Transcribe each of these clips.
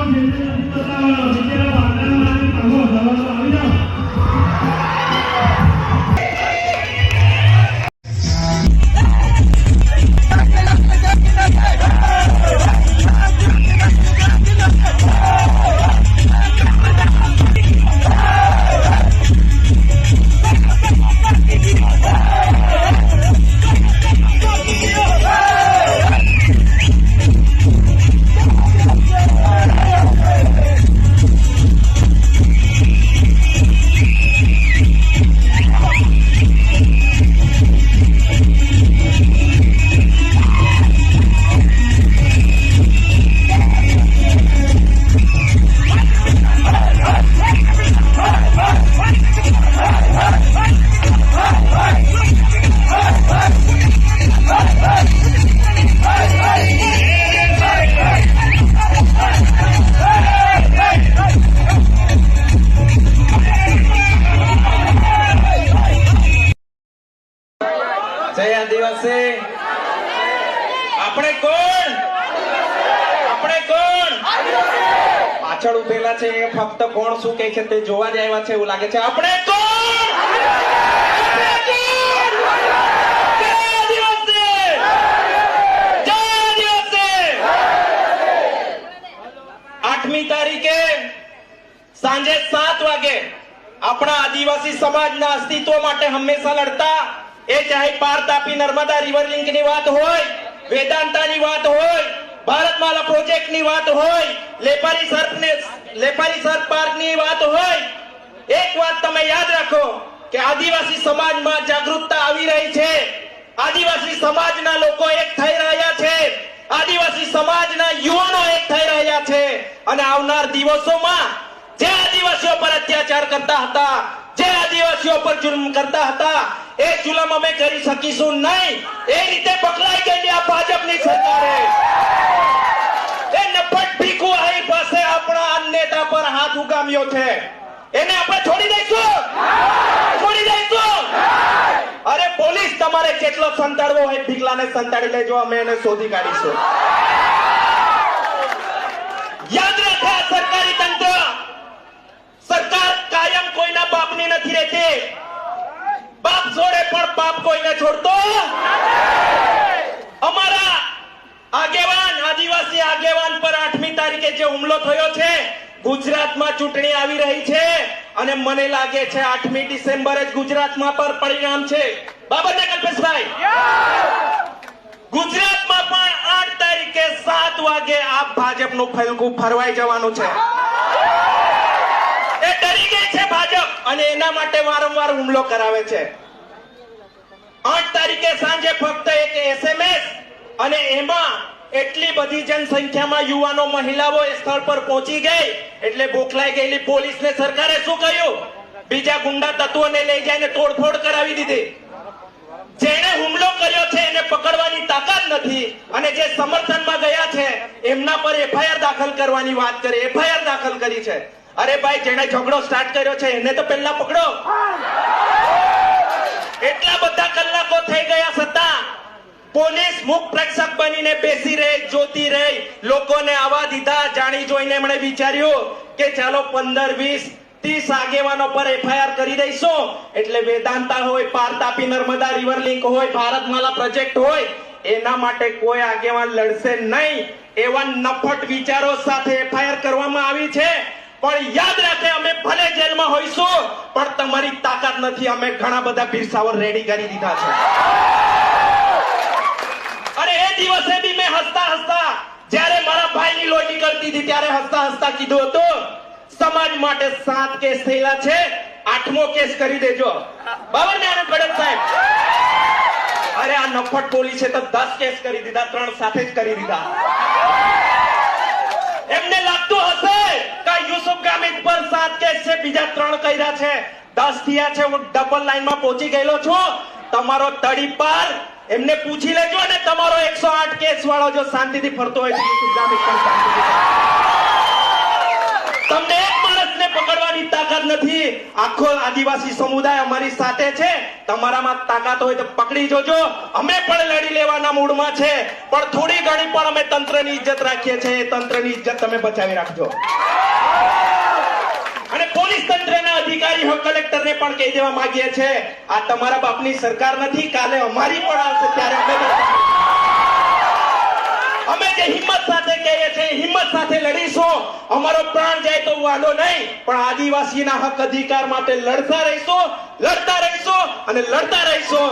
Thank you. પાછળ ઉભેલા છે ફક્ત કોણ શું કહે છે તે જોવા જ આવ્યા છે, એવું લાગે છે. આપણે આઠમી તારીખે સાંજે સાત વાગે આપણા આદિવાસી સમાજના અસ્તિત્વ માટે હંમેશા લડતા એ ચાહે પાર તાપી નર્મદા રિવર લિંકની વાત હોય, વેદાંતાની વાત હોય, ભારતમાલા પ્રોજેક્ટની વાત હોય, લેપારી સર્પને લેપારી સર્પ પાર્કની વાત હોય, એક વાત તમે યાદ રાખો કે આદિવાસી સમાજમાં જાગૃતતા આવી રહી છે. આદિવાસી સમાજના લોકો એક થઈ રહ્યા છે. આદિવાસી સમાજના યુવાનો એક થઈ રહ્યા છે. અને આવનાર દિવસોમાં જે આદિવાસીઓ પર અત્યાચાર કરતા હતા જે આદિવાસીઓ પર જુલ્મ કરતા હતા, એ જુલમ અમે કરી શકીશું નહીં. એ રીતે પકડાઈ ગયેલી આ ભાજપની સરકારે. એ નફટ ભીખુ આઈ પાસે આપણા નેતા પર હાથ ઉગામ્યો છે. એને આપણે છોડી દઈશું? છોડી દઈશું? અરે પોલીસ તમારે જેટલો સંતાડવો હોય ભીખલાને સંતાડી લેજો, અમે એને શોધી કાઢીશું. યાદ રાખે સરકારી તંત્ર સરકાર કાયમ કોઈના બાપની નથી રહેતી. બાપ છોડે પણ બાપ કોઈને છોડતો અમારા આગેવાન, આદિવાસી આગેવાન પર આઠમી તારીખે જે હુમલો થયો છે, ગુજરાતમાં ચૂંટણી આવી રહી છે અને મને લાગે છે આઠમી ડિસેમ્બરે જ ગુજરાતમાં પર પરિણામ છે. બાબતે કલ્પેશભાઈ, ગુજરાતમાં પણ આઠ તારીખે સાત વાગે આ ભાજપનું ફલકું ફરવાઈ જવાનું છે. એ ગઈ છે ભાજપ. અને એના માટે વારંવાર હુમલો કરાવે છે. આઠ તારીખે સાંજે ફક્ત એક એસએમએસ અને એમાં એટલી બધી જનસંખ્યામાં યુવાનો, મહિલાઓ એ સ્થળ પર પહોંચી ગઈ. એટલે બોખલાઈ ગયેલી પોલીસને સરકારે શું કહ્યું? બીજા ગુંડા તત્વોને લઈ જઈને તોડફોડ કરાવી દીધી. જેણે હુમલો કર્યો છે એને પકડવાની તાકાત નથી. અને જે સમર્થનમાં ગયા છે, એમના પર એફઆઈઆર દાખલ કરવાની વાત કરી. એફઆઈઆર દાખલ કરી છે. અરે ભાઈ, જેણે ઝઘડો સ્ટાર્ટ કર્યો છે, એને તો પહેલા પકડો. એટલા બધા કલાકો થઈ ગયા છતાં પોલીસ મુખ પ્રેક્ષક બનીને બેસી રહી, જોતી રહી. લોકોને આવા દીધા, જાણી જોઈને એમણે વિચાર્યું કે ચાલો પંદર, વીસ, ત્રીસ આગેવાનો પર એફઆઈઆર કરી દઈશું. એટલે વેદાંતા હોય પાર તાપી નર્મદા રિવર લિંક હોય, ભારતમાલા પ્રોજેક્ટ હોય, એના માટે કોઈ આગેવાન લડશે નહીં. એવા નફટ વિચારો સાથે એફઆઈઆર કરવામાં આવી છે. પણ યાદ રાખે અમે ભલે જેલમાં હોઈશું, પણ તમારી તાકાત નથી. અમે ઘણા બધા પીરસાવર રેડી કરી દીધા છે. અરે, એ દિવસે બી મેં હસતા હસતા, જ્યારે મારા ભાઈની લોટી કરતી હતી, ત્યારે હસતા હસતા કીધું હતું, સમાજ માટે સાત કેસ થયેલા છે, આઠમો કેસ કરી દેજો. બરાબર ને ગડત સાહેબ. અરે, આ નફટ પોલીસે તો દસ કેસ કરી દીધા, ત્રણ સાથે જ કરી દીધા. એમને લાગતું હશે યુસુફ ગામિત પર સાત કેસ છે, બીજા ત્રણ કર્યા છે. દસ થયા છે, હું ડબલ લાઈનમાં પહોંચી ગયેલો છું. તમારો તડી પર એમને પૂછી લેજો અને તમારો એકસો આઠ કેસ વાળો જો શાંતિથી ફરતો હોય યુસુફ ગામિત પણ શાંતિથી તમને એક માણસને પકડવાની તાકાત નથી. આખો આદિવાસી સમુદાય અમારી સાથે છે. તમારામાં તાકાત હોય તો પકડી જોજો. અમે પણ લડી લેવાના મૂડમાં છે. પણ થોડી ઘણી પણ અમે તંત્રની ઇજ્જત રાખીએ છીએ. તંત્રની ઇજ્જત તમે બચાવી રાખજો. અને પોલીસ તંત્રના અધિકારી હોય કલેક્ટરને પણ કહી દેવા માંગીએ છે, આ તમારા બાપની સરકાર નથી, કાલે અમારી પણ આવશે ત્યારે અમે અમે જે હિંમત સાથે કહીએ છીએ, હિંમત સાથે લડીશું. અમારો પ્રાણ જાય તો વાંધો નહીં, પણ આદિવાસીના હક અધિકાર માટે લડતા રહીશું લડતા રહીશું અને લડતા રહીશું.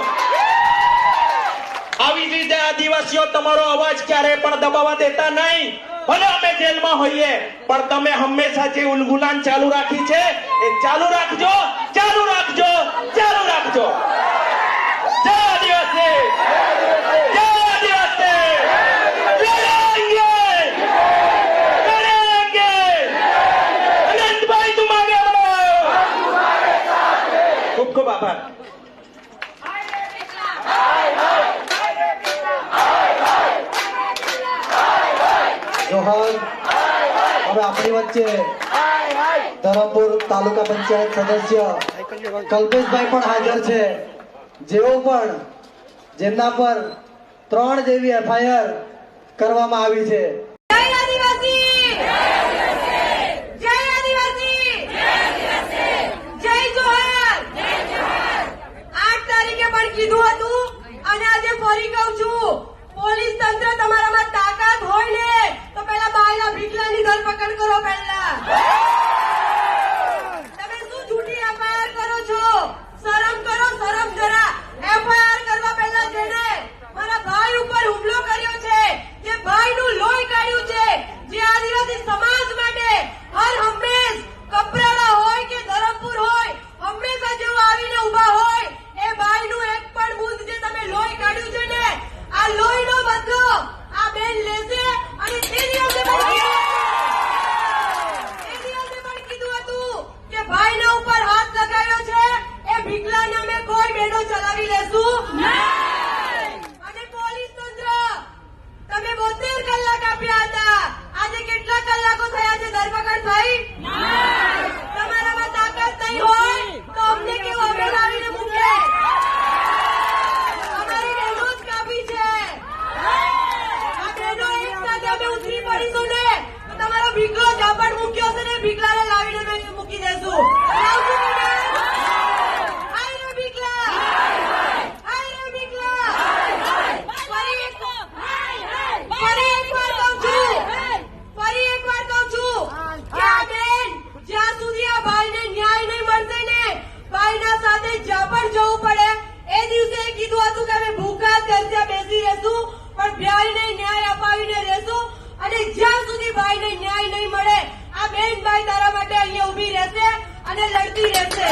આવી જ રીતે આદિવાસીઓ તમારો અવાજ ક્યારે પણ દબાવવા દેતા નહીં. ભલે અમે જેલમાં હોઈએ, પણ તમે હંમેશા જે ઉલગુલાન ચાલુ રાખી છે, એ ચાલુ રાખજો ચાલુ રાખજો ચાલુ રાખજો. મહંત હવે આપણી વચ્ચે ધરમપુર તાલુકા પંચાયત સદસ્ય કલ્પેશભાઈ પણ હાજર છે. જેઓ પણ જેમના પર ત્રણ જેવી એફઆઈઆર કરવામાં આવી છે. કીધું હતું અને આજે ફરી કહું છું, પોલીસ તંત્ર તમારા જે આદિવાસી સમાજ માટે હર ભાઈને ન્યાય અપાવીને રહેશું અને જ્યાં સુધી ભાઈને ન્યાય નહીં મળે, આ બેન ભાઈ તારા માટે અહીંયા ઊભી રહેશે અને લડતી રહેશે.